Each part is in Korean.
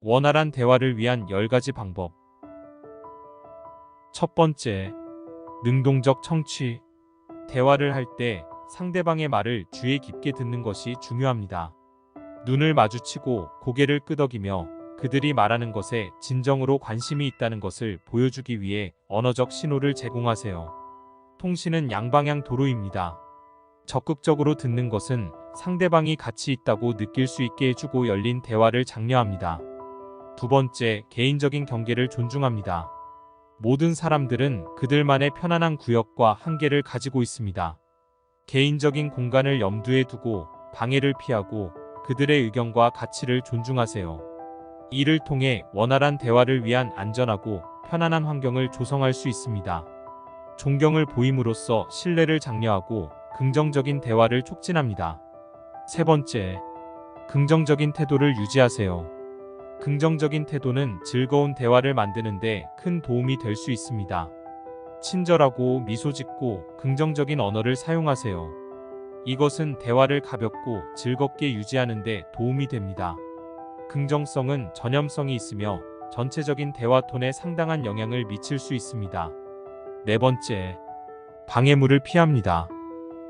원활한 대화를 위한 10가지 방법. 첫 번째, 능동적 청취. 대화를 할 때 상대방의 말을 주의 깊게 듣는 것이 중요합니다. 눈을 마주치고 고개를 끄덕이며 그들이 말하는 것에 진정으로 관심이 있다는 것을 보여주기 위해 언어적 신호를 제공하세요. 통신은 양방향 도로입니다. 적극적으로 듣는 것은 상대방이 가치 있다고 느낄 수 있게 해주고 열린 대화를 장려합니다. 두 번째, 개인적인 경계를 존중합니다. 모든 사람들은 그들만의 편안한 구역과 한계를 가지고 있습니다. 개인적인 공간을 염두에 두고 방해를 피하고 그들의 의견과 가치를 존중하세요. 이를 통해 원활한 대화를 위한 안전하고 편안한 환경을 조성할 수 있습니다. 존경을 보임으로써 신뢰를 장려하고 긍정적인 대화를 촉진합니다. 세 번째, 긍정적인 태도를 유지하세요. 긍정적인 태도는 즐거운 대화를 만드는데 큰 도움이 될 수 있습니다. 친절하고 미소 짓고 긍정적인 언어를 사용하세요. 이것은 대화를 가볍고 즐겁게 유지하는데 도움이 됩니다. 긍정성은 전염성이 있으며 전체적인 대화 톤에 상당한 영향을 미칠 수 있습니다. 네 번째, 방해물을 피합니다.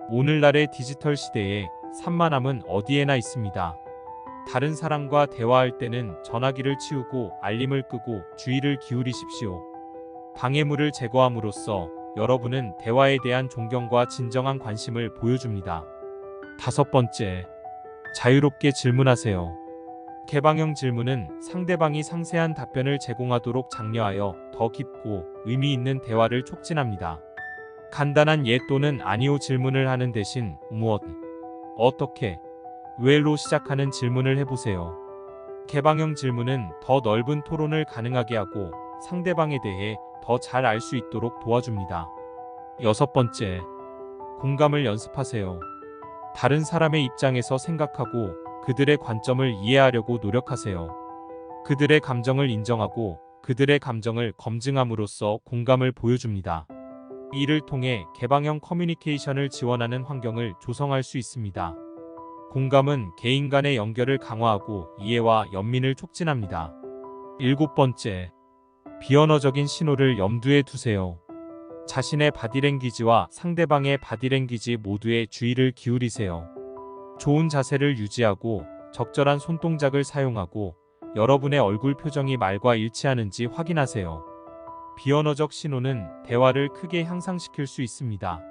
오늘날의 디지털 시대에 산만함은 어디에나 있습니다. 다른 사람과 대화할 때는 전화기를 치우고 알림을 끄고 주의를 기울이십시오. 방해물을 제거함으로써 여러분은 대화에 대한 존경과 진정한 관심을 보여줍니다. 다섯 번째, 자유롭게 질문하세요. 개방형 질문은 상대방이 상세한 답변을 제공하도록 장려하여 더 깊고 의미 있는 대화를 촉진합니다. 간단한 예 또는 아니오 질문을 하는 대신 무엇, 어떻게, 왜로 시작하는 질문을 해보세요. 개방형 질문은 더 넓은 토론을 가능하게 하고 상대방에 대해 더 잘 알 수 있도록 도와줍니다. 여섯 번째, 공감을 연습하세요. 다른 사람의 입장에서 생각하고 그들의 관점을 이해하려고 노력하세요. 그들의 감정을 인정하고 그들의 감정을 검증함으로써 공감을 보여줍니다. 이를 통해 개방형 커뮤니케이션을 지원하는 환경을 조성할 수 있습니다. 공감은 개인 간의 연결을 강화하고 이해와 연민을 촉진합니다. 일곱 번째, 비언어적인 신호를 염두에 두세요. 자신의 바디랭귀지와 상대방의 바디랭귀지 모두에 주의를 기울이세요. 좋은 자세를 유지하고 적절한 손동작을 사용하고 여러분의 얼굴 표정이 말과 일치하는지 확인하세요. 비언어적 신호는 대화를 크게 향상시킬 수 있습니다.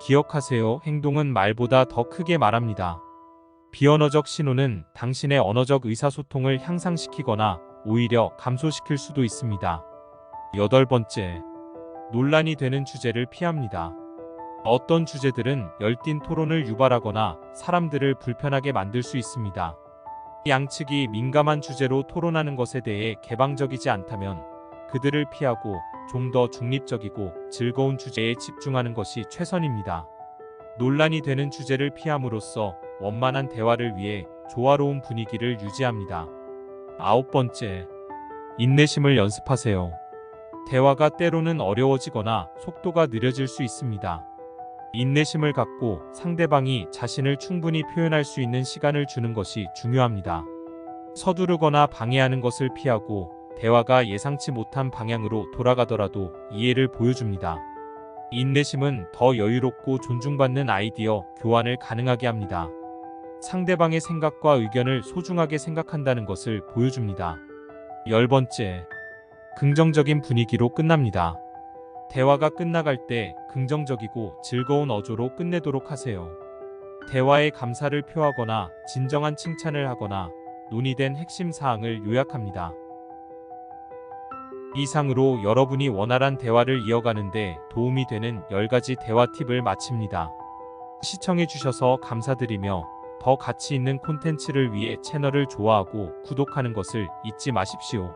기억하세요. 행동은 말보다 더 크게 말합니다. 비언어적 신호는 당신의 언어적 의사소통을 향상시키거나 오히려 감소시킬 수도 있습니다. 여덟 번째, 논란이 되는 주제를 피합니다. 어떤 주제들은 열띤 토론을 유발하거나 사람들을 불편하게 만들 수 있습니다. 양측이 민감한 주제로 토론하는 것에 대해 개방적이지 않다면 그들을 피하고 좀 더 중립적이고 즐거운 주제에 집중하는 것이 최선입니다. 논란이 되는 주제를 피함으로써 원만한 대화를 위해 조화로운 분위기를 유지합니다. 아홉 번째, 인내심을 연습하세요. 대화가 때로는 어려워지거나 속도가 느려질 수 있습니다. 인내심을 갖고 상대방이 자신을 충분히 표현할 수 있는 시간을 주는 것이 중요합니다. 서두르거나 방해하는 것을 피하고 대화가 예상치 못한 방향으로 돌아가더라도 이해를 보여줍니다. 인내심은 더 여유롭고 존중받는 아이디어 교환을 가능하게 합니다. 상대방의 생각과 의견을 소중하게 생각한다는 것을 보여줍니다. 열 번째, 긍정적인 분위기로 끝납니다. 대화가 끝나갈 때 긍정적이고 즐거운 어조로 끝내도록 하세요. 대화에 감사를 표하거나 진정한 칭찬을 하거나 논의된 핵심 사항을 요약합니다. 이상으로 여러분이 원활한 대화를 이어가는데 도움이 되는 10가지 대화 팁을 마칩니다. 시청해주셔서 감사드리며 더 가치 있는 콘텐츠를 위해 채널을 좋아하고 구독하는 것을 잊지 마십시오.